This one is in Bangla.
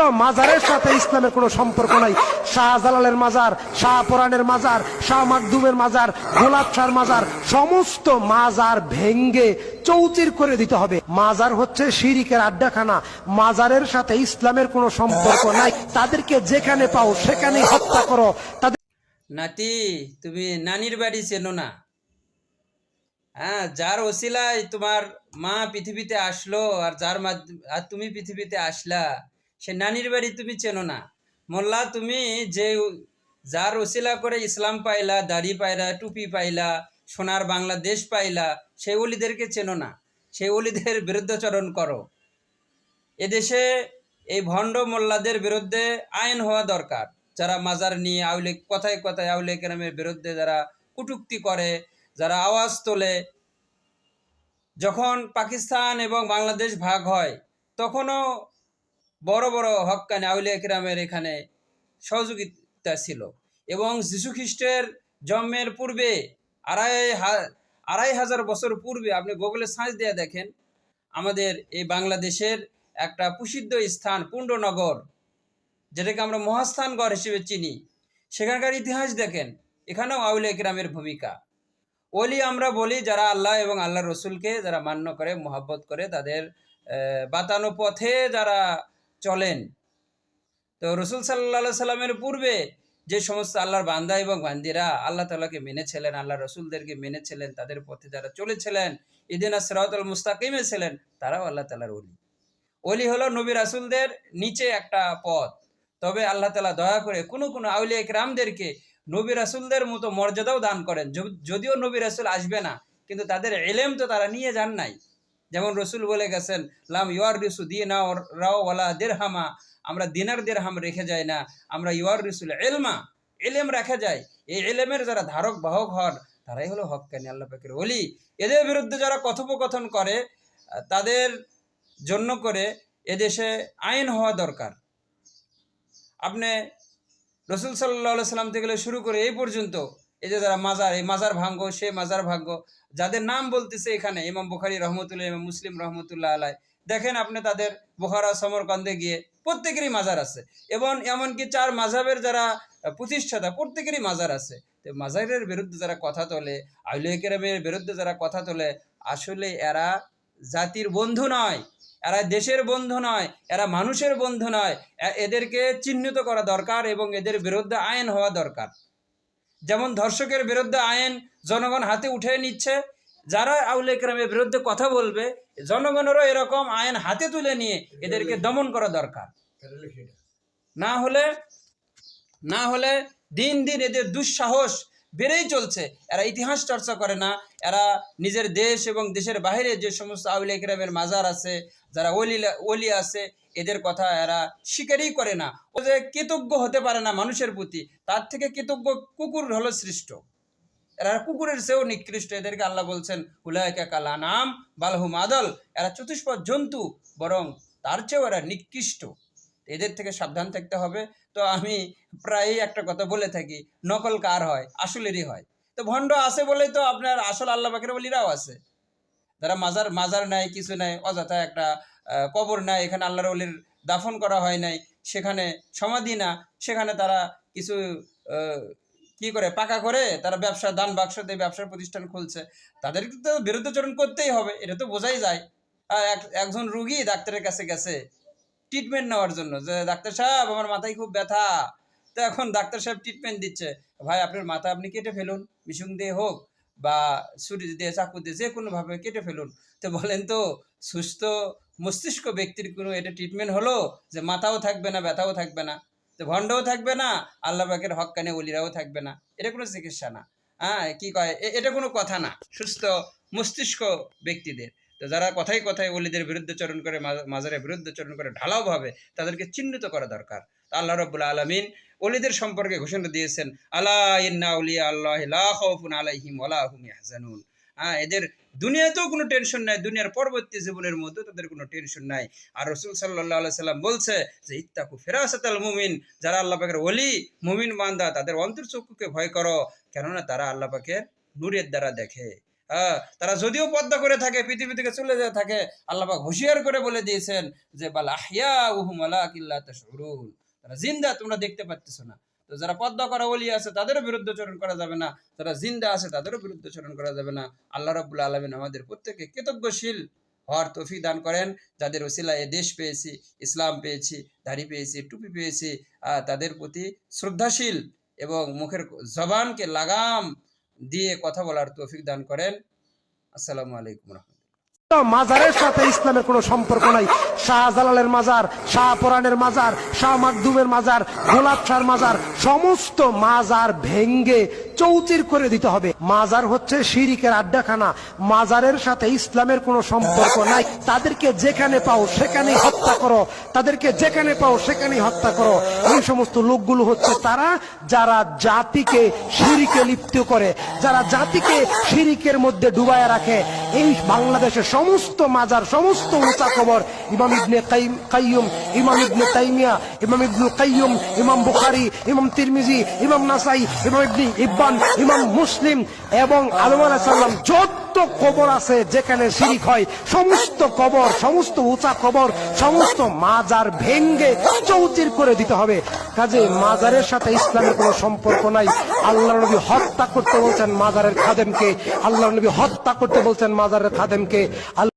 মাজারের সাথে ইসলামের কোনো সম্পর্ক নাই। শাহজালালের মাজার শাহ পরাণের মাজার শাহ মাকদুমের মাজার গোলাপ শাহর মাজার, সমস্ত মাজার ভেঙ্গে চৌচির করে দিতে হবে। মাজার হচ্ছে শিরিকের আড্ডাখানা। মাজারের সাথে ইসলামের কোনো সম্পর্ক নাই। তাদেরকে যেখানে পাও সেখানে হত্যা করো। তাদের নাতি, তুমি নানির বাড়ি চেনো না? হ্যাঁ যার ওসিলায় তোমার মা পৃথিবীতে আসলো আর যার মাধ্য- আর তুমি পৃথিবীতে আসলা সে নানির বাড়ি তুমি চেনো না। মোল্লা, তুমি যে যার ওসিলা করে ইসলাম পাইলা, দাড়ি পাইলা, টুপি পাইলা, সোনার বাংলাদেশ পাইলা সেই অলিদেরকে চেনো না। সেই অলিদের বিরুদ্ধাচরণ করো। এদেশে এই ভণ্ড মোল্লাদের বিরুদ্ধে আইন হওয়া দরকার। যারা মাজার নিয়ে আউলে কথায় কথায় আউলে কেরামের বিরুদ্ধে যারা কুটুক্তি করে, যারা আওয়াজ তোলে, যখন পাকিস্তান এবং বাংলাদেশ ভাগ হয়, তখনও বড় বড় হক্কানি আউলিয়া কিরামের এখানে সহযোগিতা ছিল। এবং যীশু খ্রিস্টের জন্মের পূর্বে আড়াই আড়াই হাজার বছর পূর্বে, আপনি গুগলে সার্চ দিয়ে দেখেন, আমাদের এই বাংলাদেশের একটা প্রসিদ্ধ স্থান পুণ্ডনগর, যেটাকে আমরা মহাস্থানগড় হিসেবে চিনি। সেখানকার ইতিহাস দেখেন, এখানেও আউলিয়া কিরামের ভূমিকা। ওলি আমরা বলি যারা আল্লাহ এবং আল্লাহ রসুলকে যারা মান্য করে, মোহাব্বত করে, তাদের বাতানো পথে যারা চলেন। তো রসুল সাল্লা সাল্লামের পূর্বে যে সমস্ত আল্লাহর বান্দা এবং বান্দিরা আল্লাহ তালাকে মেনেছিলেন আল্লাহ রসুলদেরকে মেনেছিলেন তাদের পথে যারা চলেছিলেন ইদিনা সিরাতুল মুস্তাকিমে ছিলেন তারাও আল্লাহ তালার অলি অলি হলো নবী রাসুলদের নিচে একটা পথ। তবে আল্লাহ তালা দয়া করে কোনো কোনো আউলিয়া ইকরামদেরকে নবী রাসুলদের মতো মর্যাদাও দান করেন। যদিও নবী রাসুল আসবে না, কিন্তু তাদের এলেম তো তারা নিয়ে যান নাই। যেমন রসুল বলে গেছেন, লাম ইউর রিসু দিয়ে না রাও ওয়ালা দেরহামা। আমরা দিনার দেরহাম রেখে যাই না, আমরা ইউর রিসুল এলমা এলেম রাখা যায় এই এলেমের যারা ধারক, বাহক হন, তারাই হলো হক্কানি আল্লাহ পাকের অলি এদের বিরুদ্ধে যারা কথোপকথন করে, তাদের জন্য করে এদেশে আইন হওয়া দরকার। আপনি রসুল সাল্লাহ সাল্লাম থেকে শুরু করে এই পর্যন্ত এই যে যারা মাজার, এই মাজার ভাঙ্গ সে মাজার ভাঙ্গ যাদের নাম বলতেছে এখানে, ইমাম বুখারি রহমতুল্লাহ, ইমাম মুসলিম রহমতুল্লাহ আলাই, দেখেন আপনি তাদের বোখারা, সমরকন্দে গিয়ে প্রত্যেকেরই মাজার আছে। এবং এমনকি চার মাঝাবের যারা প্রতিষ্ঠাতা, প্রত্যেকেরই মাজার আছে। তো মাজারের বিরুদ্ধে যারা কথা তোলে আউলিয়া কেরামের বিরুদ্ধে যারা কথা তোলে, আসলে এরা জাতির বন্ধু নয়, এরা দেশের বন্ধু নয়, এরা মানুষের বন্ধু নয় এদেরকে চিহ্নিত করা দরকার এবং এদের বিরুদ্ধে আইন হওয়া দরকার। যেমন ধর্ষকের বিরুদ্ধে আইন জনগণ হাতে উঠে নিচ্ছে, যারা আউলে গ্রামের বিরুদ্ধে কথা বলবে, জনগণেরও এরকম আইন হাতে তুলে নিয়ে এদেরকে দমন করা দরকার। না হলে না হলে দিন দিন এদের দুঃসাহস বেড়েই চলছে। এরা ইতিহাস চর্চা করে না। এরা নিজের দেশ এবং দেশের বাইরে যে সমস্ত আউলিয়া কিরামের মাজার আছে, যারা ওলি ওলি আছে, এদের কথা এরা স্বীকারই করে না। ও যে কৃতজ্ঞ হতে পারে না মানুষের প্রতি, তার থেকে কৃতজ্ঞ কুকুর হলো সৃষ্ট। এরা কুকুরের চেয়েও নিকৃষ্ট। এদেরকে আল্লাহ বলছেন উলায়কা কালা নাম বালহুম আদল। এরা চতুষ্পদ জন্তু, বরং তার চেয়েও এরা নিকৃষ্ট। এদের থেকে সাবধান থাকতে হবে। তো আমি প্রায়ই একটা কথা বলে থাকি, নকল কার হয়? আসলেরই হয়। তো ভণ্ড আছে বলেই তো আপনার আসল আল্লাহ বাকের বলিরাও আছে। যারা মাজার মাজার নাই, কিছু নাই, অযথা একটা কবর নাই, এখানে আল্লাহর অলির দাফন করা হয় নাই, সেখানে সমাধি না, সেখানে তারা কিছু কি করে, পাকা করে তারা ব্যবসা, দান বাক্স দিয়ে ব্যবসার প্রতিষ্ঠান খুলছে। তাদেরকে তো বিরুদ্ধাচরণ করতেই হবে, এটা তো বোঝাই যায়। একজন রুগী ডাক্তারের কাছে গেছে ট্রিটমেন্ট নেওয়ার জন্য। যে ডাক্তার সাহেব, আমার মাথায় খুব ব্যথা। তো এখন ডাক্তার সাহেব ট্রিটমেন্ট দিচ্ছে। ভাই, আপনার মাথা আপনি কেটে ফেলুন। মিশুং দিয়ে হোক বা ছুরি দিয়ে, চাকু দিয়ে, যে কোনোভাবে কেটে ফেলুন। তো বলেন তো, সুস্থ মস্তিষ্ক ব্যক্তির কোনো এটা ট্রিটমেন্ট হলো? যে মাথাও থাকবে না, ব্যথাও থাকবে না। তো ভণ্ডও থাকবে না, আল্লাহ পাকের হক্কানে অলিরাও থাকবে না। এটা কোনো চিকিৎসা না। হ্যাঁ কি কয়? এটা কোনো কথা না। সুস্থ মস্তিষ্ক ব্যক্তিদের। তো যারা কথাই কথায় অলিদের বিরুদ্ধে চরণ করে মাজারের বিরুদ্ধে চরণ করে ঢালাওভাবে তাদেরকে চিহ্নিত করা দরকার। আল্লাহ রব্বুল আলমিন অলিদের সম্পর্কে ঘোষণা দিয়েছেন আল্লাহ ইন্না আল্লাহ হ্যাঁ এদের দুনিয়াতেও কোনো টেনশন নাই, দুনিয়ার পরবর্তী জীবনের মধ্যে তাদের কোনো টেনশন নাই। আর রসুল সাল্লাহ সাল্লাম বলছে যে, ইত্তাকু ফেরাসাতাল মুমিন। যারা আল্লাহ পাকের অলি মুমিন বান্দা, তাদের অন্তর্চক্ষুকে ভয় করো, কেননা তারা আল্লাহ পাকের নূরের দ্বারা দেখে। হ্যাঁ তারা যদিও পদ্মা করে থাকে, পৃথিবী থেকে চলে যায় থাকে, আল্লাহ হুঁশিয়ার করে বলে দিয়েছেন যে, বাল আহিয়া উহুম তারা জিন্দা, তোমরা দেখতে পাচ্ছ না। তো যারা পদ্মা করা ওলি আছে, তাদেরও বিরুদ্ধচরণ করা যাবে না। যারা জিন্দা আছে, তাদেরও বিরুদ্ধচরণ করা যাবে না। আল্লাহ রাব্বুল আলামিন আমাদের প্রত্যেককে কৃতজ্ঞশীল হওয়ার তফি দান করেন। যাদের ওসিলায় এ দেশ পেয়েছি, ইসলাম পেয়েছি, দাড়ি পেয়েছি, টুপি পেয়েছি তাদের প্রতি শ্রদ্ধাশীল এবং মুখের জবানকে লাগাম দিয়ে কথা বলার তৌফিক দান করেন। আসসালামু আলাইকুম রহমতুল্লাহ। মাজারের সাথে ইসলামের কোনো সম্পর্ক নাই। শাহজালালের মাজার শাহ পরাণের মাজার শাহ মাকদুমের মাজার গোলাপ শাহর মাজার, সমস্ত মাজার ভেঙ্গে চৌচির করে দিতে হবে। মাজার হচ্ছে শিরিকের আড্ডাখানা। মাজারের সাথে ইসলামের কোনো সম্পর্ক নাই। তাদেরকে যেখানে পাও সেখানেই হত্যা করো। তাদেরকে যেখানে পাও সেখানেই হত্যা করো। এই সমস্ত লোকগুলো হচ্ছে তারা যারা জাতিকে শিরিকে লিপ্ত করে, যারা জাতিকে শিরিকের মধ্যে ডুবায় রাখে। এই বাংলাদেশের সমস্ত মাজার, সমস্ত উঁচা কবর, ইমাম ইবনে কাইম- ইমাম ইবনে তাইমিয়া, ইমাম ইবনুল কাইয়ুম, ইমাম বুখারি, ইমাম তিরমিজি, ইমাম নাসাই, ইমাম ইবনি ইব্বান, ইমাম মুসলিম এবং আলম আলাহ সাল্লাম যত কবর আছে যেখানে শিরিক হয়, সমস্ত কবর, সমস্ত উঁচা কবর, সমস্ত মাজার ভেঙ্গে চৌচির করে দিতে হবে। কাজে মাজারের সাথে ইসলামের কোনো সম্পর্ক নাই। আল্লাহ নবী হত্যা করতে বলছেন মাজারের খাদেমকে। আল্লাহ নবী হত্যা করতে বলছেন মাজারের খাদেমকে আল্লাহ